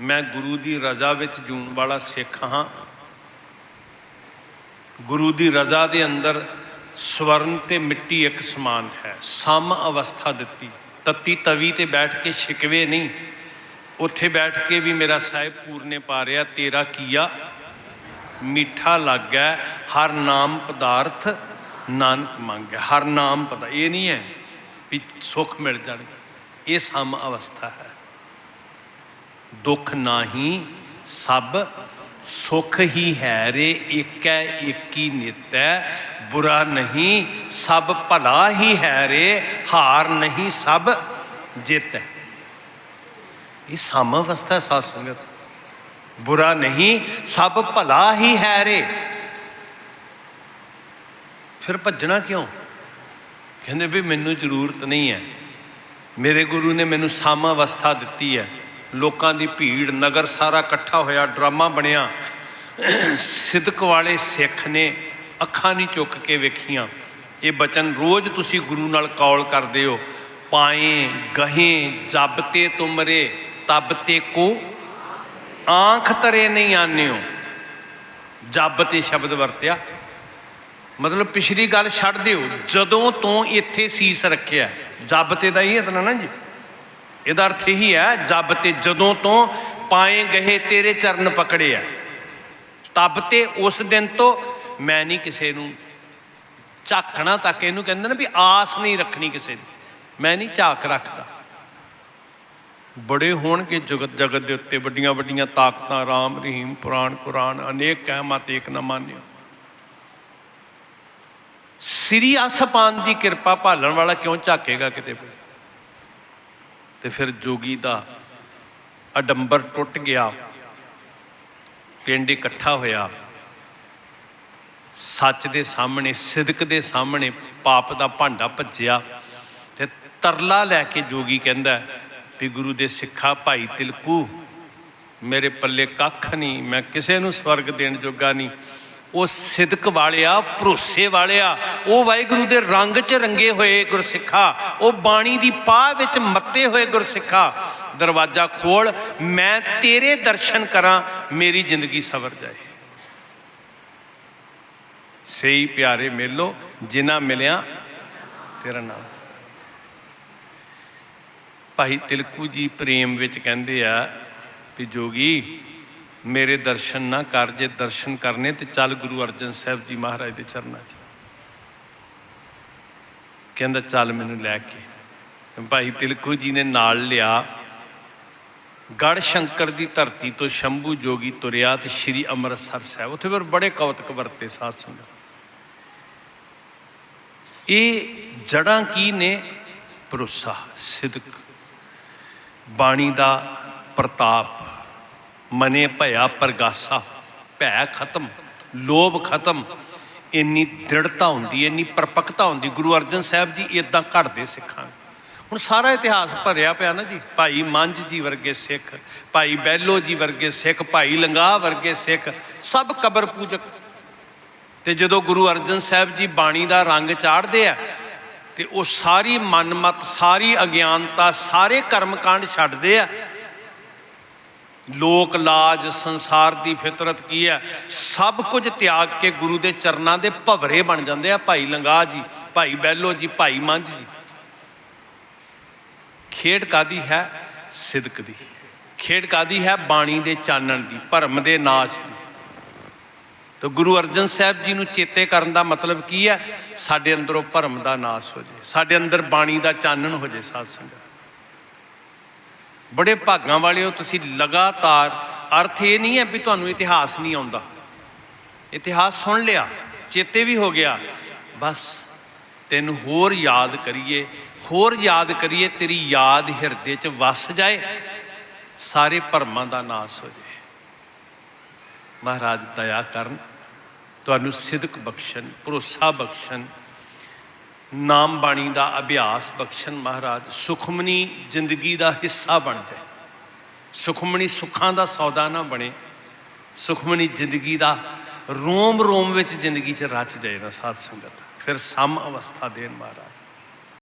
ਮੈਂ ਗੁਰੂ ਦੀ ਰਜ਼ਾ ਵਿੱਚ ਜੂਣ ਵਾਲਾ ਸਿੱਖ ਹਾਂ। ਗੁਰੂ ਦੀ ਰਜ਼ਾ ਦੇ ਅੰਦਰ ਸਵਰਨ ਤੇ ਮਿੱਟੀ ਇੱਕ ਸਮਾਨ ਹੈ। ਸਮ ਅਵਸਥਾ ਦਿੱਤੀ। ਤਤੀ ਤਵੀ ਤੇ ਬੈਠ ਕੇ ਸ਼ਿਕਵੇ ਨਹੀਂ। ਉੱਥੇ ਬੈਠ ਕੇ ਵੀ ਮੇਰਾ ਸਾਹਿਬ ਪੂਰਨੇ ਪਾ ਰਿਹਾ ਤੇਰਾ ਕੀਆ? ਮਿੱਠਾ ਲੱਗਾ, ਹਰ ਨਾਮ ਪਦਾਰਥ ਨਾਨਕ ਮੰਗੈ। ਹਰ ਨਾਮ ਪਤਾ ਇਹ ਨਹੀਂ ਹੈ ਵੀ ਸੁੱਖ ਮਿਲ ਜਾਣਗੇ ਇਹ ਸਮ ਅਵਸਥਾ ਹੈ। ਦੁੱਖ ਨਾਹੀ ਸਭ ਸੁਖ ਹੀ ਹੈ ਰੇ, ਏਕੈ, ਏਕੀ ਨਿਤੈ, ਬੁਰਾ ਨਹੀਂ ਸਭ ਭਲਾ ਹੀ ਹੈ ਰੇ, ਹਾਰ ਨਹੀਂ ਸਭ ਜਿੱਤ। ਹੈ ਇਹ ਸਾਮ ਅਵਸਥਾ ਸਾਧ ਸੰਗਤ। ਬੁਰਾ ਨਹੀਂ ਸਭ ਭਲਾ ਹੀ ਹੈ ਰੇ। ਫਿਰ ਭੱਜਣਾ ਕਿਉਂ? ਕਹਿੰਦੇ ਵੀ ਮੈਨੂੰ ਜ਼ਰੂਰਤ ਨਹੀਂ ਹੈ। ਮੇਰੇ ਗੁਰੂ ਨੇ ਮੈਨੂੰ ਸਾਮ ਅਵਸਥਾ ਦਿੱਤੀ ਹੈ। ਲੋਕਾਂ ਦੀ ਭੀੜ, ਨਗਰ ਸਾਰਾ ਇਕੱਠਾ ਹੋਇਆ, ਡਰਾਮਾ ਬਣਿਆ। ਸਿੱਧਕ ਵਾਲੇ ਸਿੱਖ ਨੇ ਅੱਖਾਂ ਨਹੀਂ ਚੁੱਕ ਕੇ ਵੇਖੀਆਂ। ਇਹ ਬਚਨ ਰੋਜ਼ ਤੁਸੀਂ ਗੁਰੂ ਨਾਲ ਕੌਲ ਕਰਦੇ ਹੋ। ਪਾਏ, ਗਹੇ, ਜਬ ਤੇ ਤੁਮਰੇ, ਤਬ ਤੇ ਕੋ। ਆਂਖ ਤਰੇ ਨਹੀਂ ਆਨਿਓ। ਜਬ ਤੇ ਸ਼ਬਦ ਵਰਤਿਆ। ਮਤਲਬ ਪਿਛਲੀ ਗੱਲ ਛੱਡ ਦਿਓ। ਜਦੋਂ ਤੋਂ ਇੱਥੇ ਸੀਸ ਰੱਖਿਆ। ਜਬ ਤੇ ਦਾ ਹੀ ਇਤਨਾ ਨਾ ਜੀ। ਇਹਦਾ ਅਰਥ ਇਹੀ ਹੈ, ਜਬ ਤੇ ਜਦੋਂ ਤੋਂ ਪਾਏ ਗਏ ਤੇਰੇ ਚਰਨ ਪਕੜੇ ਆ, ਤਬ ਤੇ ਉਸ ਦਿਨ ਤੋਂ ਮੈਂ ਨਹੀਂ ਕਿਸੇ ਨੂੰ ਝਾਕਣਾ ਤੱਕ ਇਹਨੂੰ ਕਹਿੰਦੇ ਨੇ ਵੀ ਆਸ ਨਹੀਂ ਰੱਖਣੀ ਕਿਸੇ ਦੀ। ਮੈਂ ਨਹੀਂ ਝਾਕ ਰੱਖਦਾ। ਬੜੇ ਹੋਣਗੇ ਜਗਤ ਜਗਤ ਦੇ ਉੱਤੇ ਵੱਡੀਆਂ ਵੱਡੀਆਂ ਤਾਕਤਾਂ, ਰਾਮ, ਰਹੀਮ, ਪੁਰਾਣ, ਕੁਰਾਨ, ਅਨੇਕ ਕਹਿਮਤ, ਏਕ ਨਾ ਮਾਨਿਓ। ਸ੍ਰੀ ਅਸਪਾਨ ਦੀ ਕਿਰਪਾ ਭਾਲਣ ਵਾਲਾ ਕਿਉਂ ਝਾਕੇਗਾ ਕਿਤੇ ਕੋਈ ਤੇ ਫਿਰ ਜੋਗੀ ਦਾ ਅਡੰਬਰ ਟੁੱਟ ਗਿਆ। ਪਿੰਡ ਇਕੱਠਾ ਹੋਇਆ। ਸੱਚ ਦੇ ਸਾਹਮਣੇ, ਸਿਦਕ ਦੇ ਸਾਹਮਣੇ ਪਾਪ ਦਾ ਭਾਂਡਾ ਭੱਜਿਆ ਤੇ ਤਰਲਾ ਲੈ ਕੇ ਜੋਗੀ ਕਹਿੰਦਾ, ਵੀ ਗੁਰੂ ਦੇ ਸਿੱਖਾ ਭਾਈ ਤਿਲਕੂ, ਮੇਰੇ ਪੱਲੇ ਕੱਖ ਨਹੀਂ, ਮੈਂ ਕਿਸੇ ਨੂੰ ਸਵਰਗ ਦੇਣ ਜੋਗਾ ਨਹੀਂ। ਉਹ ਸਿਦਕ ਵਾਲਿਆ, ਭਰੋਸੇ ਵਾਲਿਆ, ਉਹ ਵਾਹਿਗੁਰੂ ਦੇ ਰੰਗ 'ਚ ਰੰਗੇ ਹੋਏ ਗੁਰਸਿੱਖਾ, ਉਹ ਬਾਣੀ ਦੀ ਪਾਹ ਵਿੱਚ ਮੱਤੇ ਹੋਏ ਗੁਰਸਿੱਖਾ। ਦਰਵਾਜ਼ਾ ਖੋਲ, ਮੈਂ ਤੇਰੇ ਦਰਸ਼ਨ ਕਰਾਂ, ਮੇਰੀ ਜ਼ਿੰਦਗੀ ਸਵਰ ਜਾਏ। ਸਹੀ ਪਿਆਰੇ ਮਿਲੋ, ਜਿਨ੍ਹਾਂ ਮਿਲਿਆ, ਤੇਰਾ ਨਾਮ। ਭਾਈ ਤਿਲਕੂ ਜੀ ਪ੍ਰੇਮ ਵਿੱਚ ਕਹਿੰਦੇ ਆ ਵੀ ਜੋਗੀ ਮੇਰੇ ਦਰਸ਼ਨ ਨਾ ਕਰ, ਜੇ ਦਰਸ਼ਨ ਕਰਨੇ ਤੇ ਚੱਲ ਗੁਰੂ ਅਰਜਨ ਸਾਹਿਬ ਜੀ ਮਹਾਰਾਜ ਦੇ ਚਰਨਾਂ 'ਚ। ਕਹਿੰਦਾ, ਚੱਲ ਮੈਨੂੰ ਲੈ ਕੇ। ਭਾਈ ਤਿਲਕੂ ਜੀ ਨੇ ਨਾਲ ਲਿਆ। ਗੜ ਸ਼ੰਕਰ ਦੀ ਧਰਤੀ ਤੋਂ ਸ਼ੰਭੂ ਜੋਗੀ ਤੁਰਿਆ ਤੇ ਸ਼੍ਰੀ ਅੰਮ੍ਰਿਤਸਰ ਸਾਹਿਬ। ਉੱਥੇ ਫਿਰ ਬੜੇ ਕੌਤਕ ਵਰਤੇ ਸਾਧ ਸੰਗਤ। ਇਹ ਜੜਾਂ ਕੀ ਨੇ? ਭਰੋਸਾ, ਸਿਦਕ। ਬਾਣੀ ਦਾ ਪ੍ਰਤਾਪ। ਮਨੇ ਭਇਆ ਪ੍ਰਗਾਸਾ, ਭੈ ਖਤਮ, ਲੋਭ ਖਤਮ। ਇੰਨੀ ਦ੍ਰਿੜਤਾ ਹੁੰਦੀ, ਇੰਨੀ ਪਰਪੱਕਤਾ ਹੁੰਦੀ, ਗੁਰੂ ਅਰਜਨ ਸਾਹਿਬ ਜੀ ਇਦਾਂ ਘੜਦੇ ਸਿੱਖਾਂ ਹੁਣ ਸਾਰਾ ਇਤਿਹਾਸ ਭਰਿਆ ਪਿਆ ਨਾ ਜੀ, ਭਾਈ ਮੰਝ ਜੀ ਵਰਗੇ ਸਿੱਖ, ਭਾਈ ਬੈਲੋ ਜੀ ਵਰਗੇ ਸਿੱਖ, ਭਾਈ ਲੰਗਾ ਵਰਗੇ ਸਿੱਖ, ਸਭ ਕਬਰ ਪੂਜਕ। ਤੇ ਜਦੋਂ ਗੁਰੂ ਅਰਜਨ ਸਾਹਿਬ ਜੀ ਬਾਣੀ ਦਾ ਰੰਗ ਚਾੜਦੇ ਆ, ਤੇ ਉਹ ਸਾਰੀ ਮਨਮਤ, ਸਾਰੀ ਅਗਿਆਨਤਾ, ਸਾਰੇ ਕਰਮਕਾਂਡ ਛੱਡਦੇ ਆ ਲੋਕ ਲਾਜ, ਸੰਸਾਰ ਦੀ ਫਿਤਰਤ ਕੀ ਹੈ? ਸਭ ਕੁਝ ਤਿਆਗ ਕੇ ਗੁਰੂ ਦੇ ਚਰਨਾਂ ਦੇ ਭਵਰੇ ਬਣ ਜਾਂਦੇ ਆ ਭਾਈ ਲੰਗਾ ਜੀ, ਭਾਈ ਬੈਲੋ ਜੀ, ਭਾਈ ਮੰਝ ਜੀ। ਖੇਡ ਕਾਦੀ ਹੈ? ਸਿਦਕ ਦੀ। ਖੇਡ ਕਾਦੀ ਹੈ? ਬਾਣੀ ਦੇ ਚਾਨਣ ਦੀ, ਭਰਮ ਦੇ ਨਾਸ਼ ਦੀ। ਤਾਂ ਗੁਰੂ ਅਰਜਨ ਸਾਹਿਬ ਜੀ ਨੂੰ ਚੇਤੇ ਕਰਨ ਦਾ ਮਤਲਬ ਕੀ ਹੈ? ਸਾਡੇ ਅੰਦਰੋਂ ਭਰਮ ਦਾ ਨਾਸ਼ ਹੋ ਜੇ, ਸਾਡੇ ਅੰਦਰ ਬਾਣੀ ਦਾ ਚਾਨਣ ਹੋ ਜੇ ਸਾਧ ਸੰਗਤ। ਬੜੇ ਭਾਗਾਂ ਵਾਲੇ ਹੋ ਤੁਸੀਂ ਲਗਾਤਾਰ ਅਰਥ ਇਹ ਨਹੀਂ ਹੈ ਵੀ ਤੁਹਾਨੂੰ ਇਤਿਹਾਸ ਨਹੀਂ ਆਉਂਦਾ। ਇਤਿਹਾਸ ਸੁਣ ਲਿਆ, ਚੇਤੇ ਵੀ ਹੋ ਗਿਆ। ਬਸ ਤੈਨੂੰ ਹੋਰ ਯਾਦ ਕਰੀਏ, ਹੋਰ ਯਾਦ ਕਰੀਏ, ਤੇਰੀ ਯਾਦ ਹਿਰਦੇ 'ਚ ਵਸ ਜਾਏ, ਸਾਰੇ ਭਰਮਾਂ ਦਾ ਨਾਸ ਹੋ ਜਾਏ। ਮਹਾਰਾਜ, ਦਇਆ ਕਰਨ, ਤੁਹਾਨੂੰ ਸਿਦਕ ਬਖਸ਼ਣ, ਭਰੋਸਾ ਬਖਸ਼ਣ ਨਾਮ ਬਾਣੀ ਦਾ ਅਭਿਆਸ ਬਖਸ਼ਣ ਮਹਾਰਾਜ, ਸੁਖਮਨੀ ਜ਼ਿੰਦਗੀ ਦਾ ਹਿੱਸਾ ਬਣ ਜਾਏ। ਸੁਖਮਨੀ ਸੁੱਖਾਂ ਦਾ ਸੌਦਾ ਨਾ ਬਣੇ। ਸੁਖਮਨੀ ਜ਼ਿੰਦਗੀ ਦਾ ਰੋਮ ਰੋਮ ਵਿੱਚ ਜ਼ਿੰਦਗੀ 'ਚ ਰਚ ਜਾਏ ਨਾ ਸਾਧ ਸੰਗਤ। ਫਿਰ ਸਮ ਅਵਸਥਾ ਦੇਣ ਮਹਾਰਾਜ।